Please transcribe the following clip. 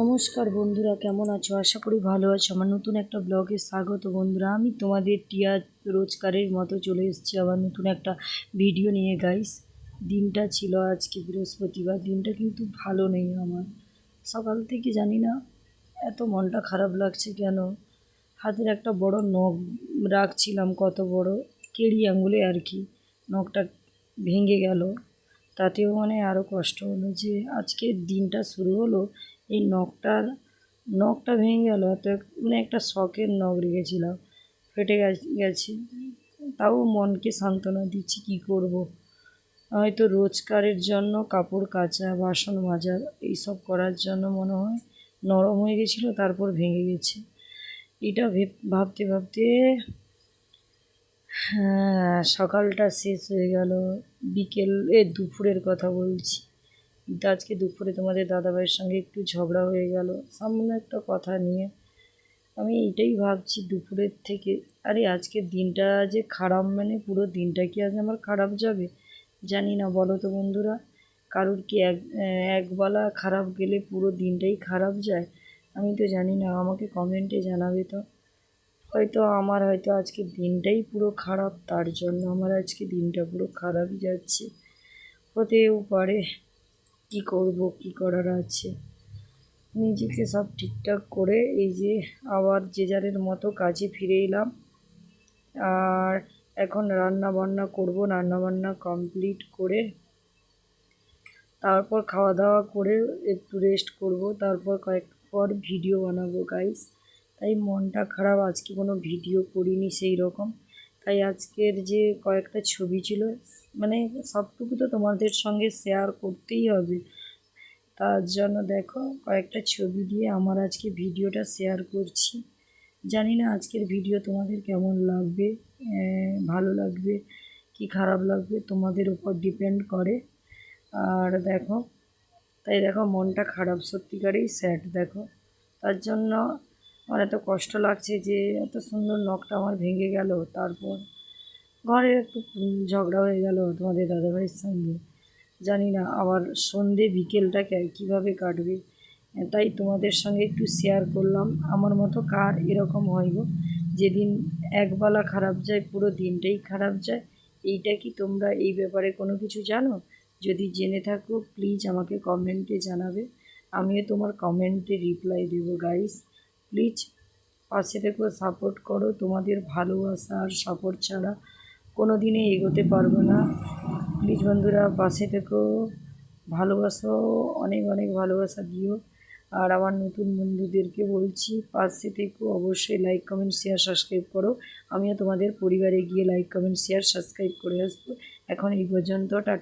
নমস্কার বন্ধুরা, কেমন আছো? আশা করি ভালো আছো। আমার নতুন একটা ব্লগে স্বাগত বন্ধুরা। আমি তোমাদের টিয়া রোজকারের মতো চলে এসেছি আবার নতুন একটা ভিডিও নিয়ে গাইস দিনটা ছিল আজকে বৃহস্পতিবার। দিনটা কিন্তু ভালো নেই আমার। সকাল থেকে জানি না, এত মনটা খারাপ লাগছে কেন? হাতের একটা বড় নখ রাখছিলাম কত বড়। কেড়ি আঙুলে আর কি নখটা ভেঙে গেল। তাতেও মানে আরও কষ্ট হলো যে আজকের দিনটা শুরু হলো, এই নখটার নখটা ভেঙে গেল। তো মানে একটা শখের নখ রেখেছিলাম, ফেটে গেছ- তাও মনকে সান্ত্বনা দিচ্ছি, কী করব। হয়তো রোজকারের জন্য কাপড় কাচা, বাসন মাজা, এইসব করার জন্য মনে হয় নরম হয়ে গেছিল, তারপর ভেঙে গেছে। এটা ভেব- ভাবতে ভাবতে হ্যাঁ সকালটা শেষ হয়ে গেল। বিকেল, এ, দুপুরের কথা বলছি। কিন্তু আজকে দুপুরে তোমাদের দাদাভাইয়ের সঙ্গে একটু ঝগড়া হয়ে গেল। সামান্য একটা কথা নিয়ে আমি এটাই ভাবছি দুপুরের থেকে। আরে, আজকের দিনটা যে খারাপ মানে পুরো দিনটা কি আজ আমার খারাপ যাবে? জানি না, বলো তো বন্ধুরা। কারোর কি এক একবেলা খারাপ গেলে পুরো দিনটাই খারাপ যায়? আমি তো জানি না, আমাকে কমেন্টে জানাবে তো। হয়তো আমার হয়তো আজকে দিনটাই পুরো খারাপ, তার জন্য আমার আজকে দিনটা পুরো খারাপই যাচ্ছে। হতেও পারে, কি করব, কি করার আছে? নিজেকে সব ঠিকঠাক করে এই যে আবার যে যারের মতো কাজে ফিরে এলাম। আর এখন রান্না বান্না করব রান্না বান্না কমপ্লিট করে তারপর খাওয়া দাওয়া করে একটু রেস্ট করব, তারপর কয়েক পর ভিডিও বানাবো গাইস তাই মনটা খারাপ। আজকে কোনো ভিডিও করিনি সেই রকম। তাই আজকের যে কয়েকটা ছবি ছিল মানে সবটুকু তো তোমাদের সঙ্গে শেয়ার করতেই হবে। তার জন্য দেখো, কয়েকটা ছবি দিয়ে আমার আজকে ভিডিওটা শেয়ার করছি। জানি না আজকের ভিডিও তোমাদের কেমন লাগবে ভালো লাগবে কি খারাপ লাগবে তোমাদের উপর ডিপেন্ড করে। আর দেখো, তাই দেখো মনটা খারাপ সত্যিকারেই স্যাড দেখো। তার জন্য আমার এত কষ্ট লাগছে যে এত সুন্দর নখটা আমার ভেঙে গেল তারপর। ঘরে একটু ঝগড়া হয়ে গেল তোমাদের দাদাভাইয়ের সঙ্গে। জানি না, আবার সন্ধে বিকেলটা কে- কীভাবে কাটবে। তাই তোমাদের সঙ্গে একটু শেয়ার করলাম। আমার মতো কার এরকম হয় গো? যেদিন একবেলা খারাপ যায়, পুরো দিনটাই খারাপ যায়। এইটা কি তোমরা এই ব্যাপারে কোনো কিছু জানো? যদি জেনে থাকো প্লিজ আমাকে কমেন্টে জানাবে। আমিও তোমার কমেন্টে রিপ্লাই দেবো গাইস প্লিজ পাশে থেকো সাপোর্ট করো। তোমাদের ভালোবাসা আর সাপোর্ট ছাড়া কোনো দিনে এগোতে পারব না। প্লিজ বন্ধুরা, পাশে থেকো। ভালোবাসো, অনেক অনেক ভালোবাসা দিও। আর আমার নতুন বন্ধুদেরকে বলছি, পাশে থেকো। অবশ্যই লাইক কমেন্ট শেয়ার সাবস্ক্রাইব করো। আমিও তোমাদের পরিবারে গিয়ে লাইক কমেন্ট শেয়ার সাবস্ক্রাইব করে আসব। এখন এই পর্যন্ত, টাটা।